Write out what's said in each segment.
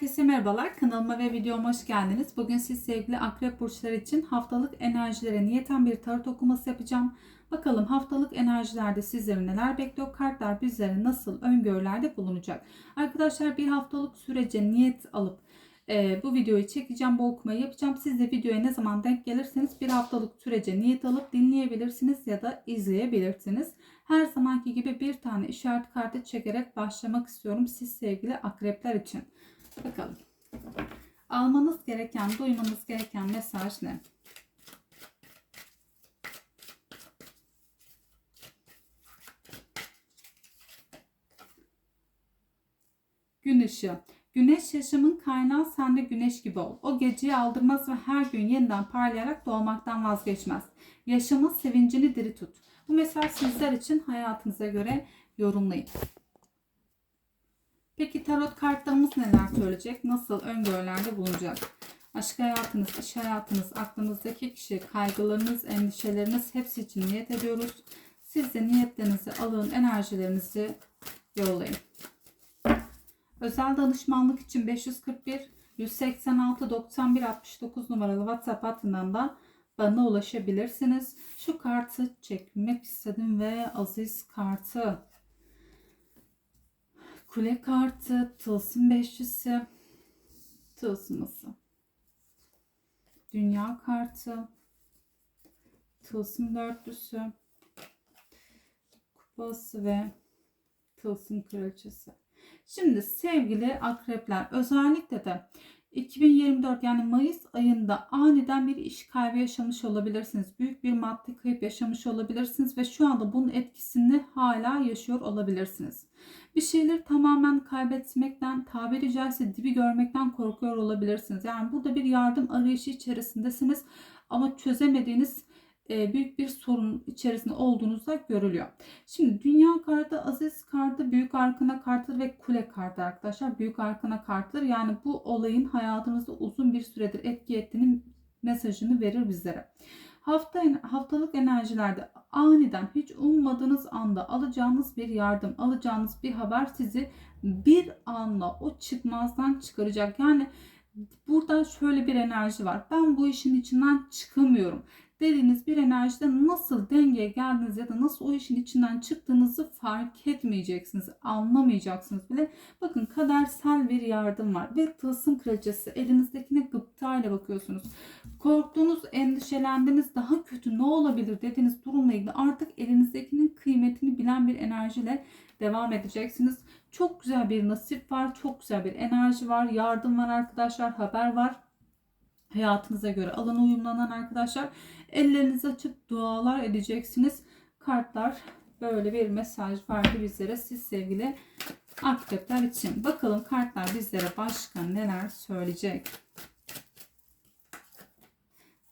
Herkese merhabalar. Kanalıma ve videoma hoş geldiniz. Bugün siz sevgili akrep burçları için haftalık enerjilere niyeten bir tarot okuması yapacağım. Bakalım haftalık enerjilerde sizleri neler bekliyor? Kartlar bizlere nasıl öngörülerde bulunacak? Arkadaşlar bir haftalık sürece niyet alıp e, bu videoyu çekeceğim. Bu okumayı yapacağım. Siz de videoya ne zaman denk gelirseniz bir haftalık sürece niyet alıp dinleyebilirsiniz ya da izleyebilirsiniz. Her zamanki gibi bir tane işaret kartı çekerek başlamak istiyorum siz sevgili akrepler için. Bakalım. Almanız gereken, duymanız gereken mesaj ne? Gün. Güneş yaşamın kaynağı sen de güneş gibi ol. O geceyi aldırmaz ve her gün yeniden parlayarak doğmaktan vazgeçmez. Yaşamın sevincini diri tut. Bu mesaj sizler için hayatınıza göre yorumlayın. Peki tarot kartlarımız neler söyleyecek? Nasıl öngörülerde bulunacak? Aşk hayatınız, iş hayatınız, aklınızdaki kişi, kaygılarınız, endişeleriniz hepsi için niyet ediyoruz. Siz de niyetlerinizi alın, enerjilerinizi yollayın. Özel danışmanlık için 541 186 91 69 numaralı WhatsApp hattından da bana ulaşabilirsiniz. Şu kartı çekmek istedim ve aziz kartı Kule kartı, tılsım beşlisi, tılsıması. Dünya kartı, tılsım dörtlüsü, kupası ve tılsım kraliçesi. Şimdi sevgili akrepler özellikle de 2024 yani Mayıs ayında aniden bir iş kaybı yaşamış olabilirsiniz. Büyük bir maddi kayıp yaşamış olabilirsiniz ve şu anda bunun etkisini hala yaşıyor olabilirsiniz. Bir şeyleri tamamen kaybetmekten, tabiri caizse dibi görmekten korkuyor olabilirsiniz. Yani burada bir yardım arayışı içerisindesiniz ama çözemediğiniz büyük bir sorun içerisinde olduğunuzda görülüyor. Şimdi dünya kartı, aziz kartı, büyük arkana kartı ve kule kartı arkadaşlar. Büyük arkana kartıdır. Yani bu olayın hayatınızda uzun bir süredir etki ettiğini mesajını verir bizlere. Hafta, haftalık enerjilerde aniden hiç ummadığınız anda alacağınız bir yardım, alacağınız bir haber sizi bir anda o çıkmazdan çıkaracak. Yani burada şöyle bir enerji var. Ben bu işin içinden çıkamıyorum dediğiniz bir enerjide nasıl dengeye geldiniz ya da nasıl o işin içinden çıktığınızı fark etmeyeceksiniz. Anlamayacaksınız bile. Bakın kadersel bir yardım var. Ve tılsım kraliçesi elinizdekine gıptayla bakıyorsunuz. Korktuğunuz, endişelendiğiniz, daha kötü ne olabilir dediğiniz durumla ilgili artık elinizdekinin kıymetini bilen bir enerjiyle devam edeceksiniz. Çok güzel bir nasip var. Çok güzel bir enerji var. Yardım var arkadaşlar. Haber var hayatınıza göre alana uyumlanan arkadaşlar ellerinizi açıp dualar edeceksiniz. Kartlar böyle bir mesaj verdi bizlere siz sevgili akrepler için. Bakalım kartlar bizlere başka neler söyleyecek.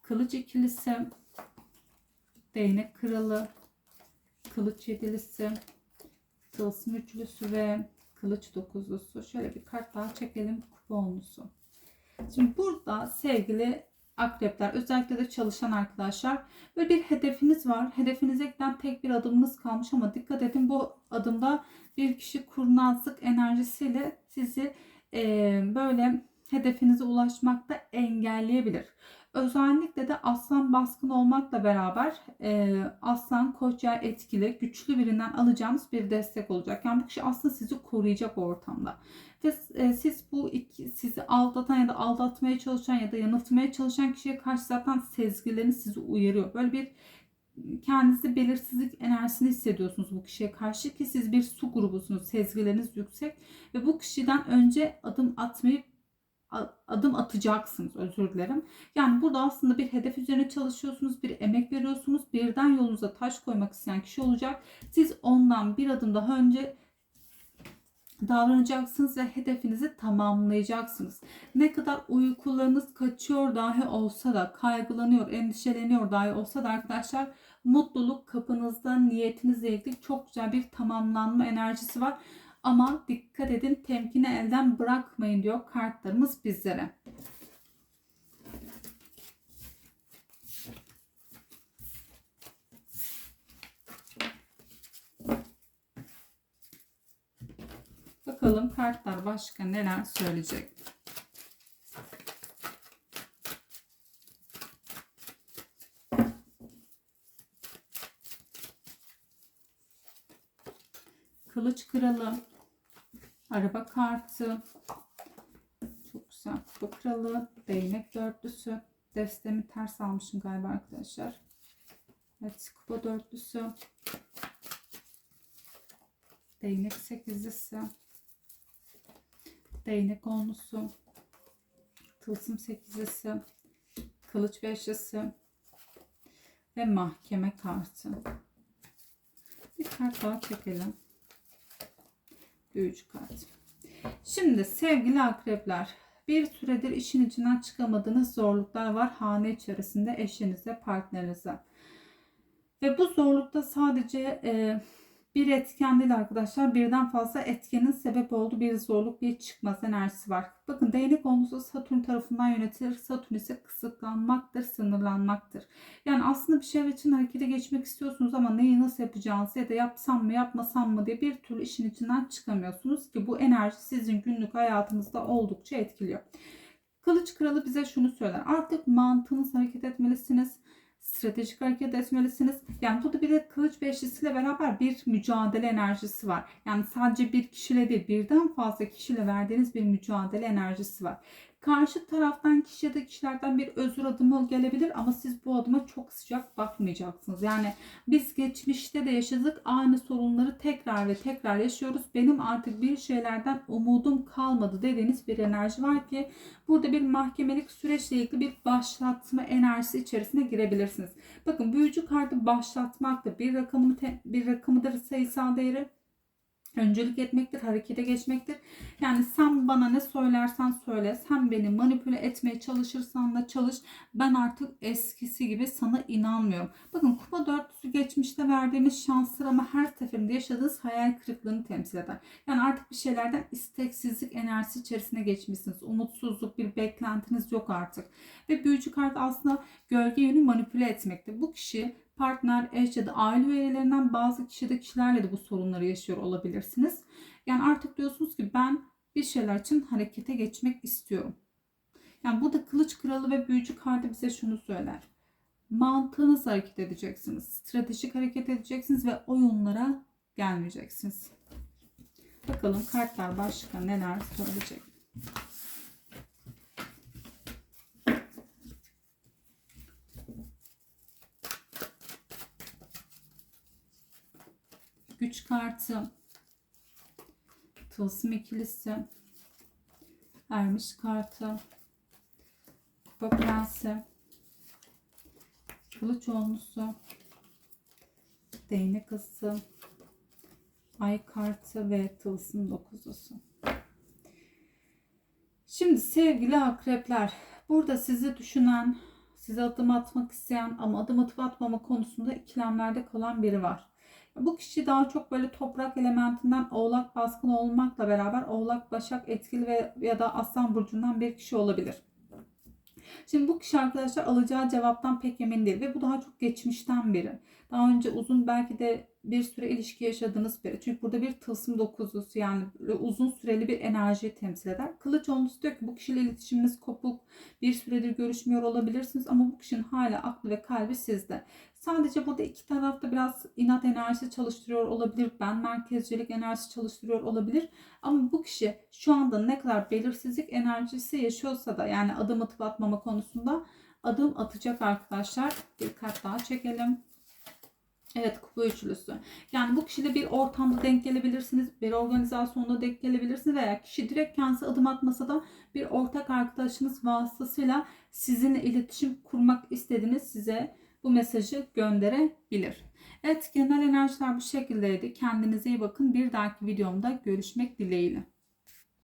Kılıç ikilisi, değnek kralı, kılıç yedilisi, tılsım üçlüsü ve kılıç dokuzlusu. Şöyle bir kart daha çekelim. Kupa onlusu. Şimdi burada sevgili akrepler özellikle de çalışan arkadaşlar böyle bir hedefiniz var. Hedefinize giden tek bir adımınız kalmış ama dikkat edin bu adımda bir kişi kurnazlık enerjisiyle sizi e, böyle hedefinize ulaşmakta engelleyebilir. Özellikle de aslan baskın olmakla beraber e, aslan koç ya etkili güçlü birinden alacağınız bir destek olacak. Yani bu kişi aslında sizi koruyacak ortamda. Ve e, siz bu iki, sizi aldatan ya da aldatmaya çalışan ya da yanıltmaya çalışan kişiye karşı zaten sezgileriniz sizi uyarıyor. Böyle bir kendinizi belirsizlik enerjisini hissediyorsunuz bu kişiye karşı ki siz bir su grubusunuz. Sezgileriniz yüksek ve bu kişiden önce adım atmayı adım atacaksınız özür dilerim. Yani burada aslında bir hedef üzerine çalışıyorsunuz, bir emek veriyorsunuz. Birden yolunuza taş koymak isteyen kişi olacak. Siz ondan bir adım daha önce davranacaksınız ve hedefinizi tamamlayacaksınız. Ne kadar uykularınız kaçıyor dahi olsa da, kaygılanıyor, endişeleniyor dahi olsa da arkadaşlar mutluluk kapınızda niyetinizle ilgili çok güzel bir tamamlanma enerjisi var. Ama dikkat edin temkini elden bırakmayın diyor kartlarımız bizlere. Bakalım kartlar başka neler söyleyecek. Kılıç kralı. Araba kartı. Çok güzel. Kupa kralı. Değnek dörtlüsü. Destemi ters almışım galiba arkadaşlar. Evet. Kupa dörtlüsü. Değnek sekizlisi. Değnek onlusu. Tılsım sekizlisi. Kılıç beşlisi. Ve mahkeme kartı. Bir kart daha çekelim. Büyücü kart. Şimdi sevgili akrepler bir süredir işin içinden çıkamadığınız zorluklar var hane içerisinde eşinize, partnerinize. Ve bu zorlukta sadece e, bir etken değil arkadaşlar. Birden fazla etkenin sebep olduğu bir zorluk, bir çıkmaz enerjisi var. Bakın değnek konusu Satürn tarafından yönetilir. Satürn ise kısıtlanmaktır, sınırlanmaktır. Yani aslında bir şey için harekete geçmek istiyorsunuz ama neyi nasıl yapacağınızı ya da yapsam mı yapmasam mı diye bir türlü işin içinden çıkamıyorsunuz ki bu enerji sizin günlük hayatınızda oldukça etkiliyor. Kılıç kralı bize şunu söyler. Artık mantığınız hareket etmelisiniz stratejik hareket etmelisiniz. Yani burada bir de kılıç beşlisiyle beraber bir mücadele enerjisi var. Yani sadece bir kişiyle değil birden fazla kişiyle verdiğiniz bir mücadele enerjisi var. Karşı taraftan kişi ya da kişilerden bir özür adımı gelebilir ama siz bu adıma çok sıcak bakmayacaksınız. Yani biz geçmişte de yaşadık aynı sorunları tekrar ve tekrar yaşıyoruz. Benim artık bir şeylerden umudum kalmadı dediğiniz bir enerji var ki burada bir mahkemelik süreçle ilgili bir başlatma enerjisi içerisine girebilirsiniz. Bakın büyücü kartı başlatmaktır. Bir rakamını bir rakamıdır sayısal değeri öncelik etmektir, harekete geçmektir. Yani sen bana ne söylersen söyle, sen beni manipüle etmeye çalışırsan da çalış. Ben artık eskisi gibi sana inanmıyorum. Bakın kupa dörtlüsü geçmişte verdiğimiz şanslar ama her seferinde yaşadığınız hayal kırıklığını temsil eder. Yani artık bir şeylerden isteksizlik enerjisi içerisine geçmişsiniz. Umutsuzluk, bir beklentiniz yok artık. Ve büyücü kart aslında gölge yönü manipüle etmektir. Bu kişi partner, eş ya da aile üyelerinden bazı kişi de kişilerle de bu sorunları yaşıyor olabilirsiniz. Yani artık diyorsunuz ki ben bir şeyler için harekete geçmek istiyorum. Yani bu da kılıç kralı ve büyücü kartı bize şunu söyler. Mantığınız hareket edeceksiniz. Stratejik hareket edeceksiniz ve oyunlara gelmeyeceksiniz. Bakalım kartlar başka neler söyleyecek. Kartı, tılsım ikilisi, ermiş kartı, kupa prensi, kılıç onlusu, değnek ısı, ay kartı ve tılsım dokuzusu. Şimdi sevgili akrepler, burada sizi düşünen, size adım atmak isteyen ama adım atıp atmama konusunda ikilemlerde kalan biri var. Bu kişi daha çok böyle toprak elementinden oğlak baskın olmakla beraber oğlak başak etkili ve ya da aslan burcundan bir kişi olabilir. Şimdi bu kişi arkadaşlar alacağı cevaptan pek emin değil ve bu daha çok geçmişten biri. Daha önce uzun belki de bir süre ilişki yaşadığınız biri. Çünkü burada bir tılsım dokuzlusu yani uzun süreli bir enerjiyi temsil eder. Kılıç onlusu diyor ki bu kişiyle iletişiminiz kopuk. Bir süredir görüşmüyor olabilirsiniz ama bu kişinin hala aklı ve kalbi sizde. Sadece burada iki tarafta biraz inat enerjisi çalıştırıyor olabilir. Ben merkezcilik enerjisi çalıştırıyor olabilir. Ama bu kişi şu anda ne kadar belirsizlik enerjisi yaşıyorsa da yani adım atıp atmama konusunda adım atacak arkadaşlar. Bir kart daha çekelim. Evet kupa üçlüsü. Yani bu kişiyle bir ortamda denk gelebilirsiniz. Bir organizasyonda denk gelebilirsiniz. Veya kişi direkt kendisi adım atmasa da bir ortak arkadaşınız vasıtasıyla sizinle iletişim kurmak istediğiniz size bu mesajı gönderebilir. Evet genel enerjiler bu şekildeydi. Kendinize iyi bakın. Bir dahaki videomda görüşmek dileğiyle.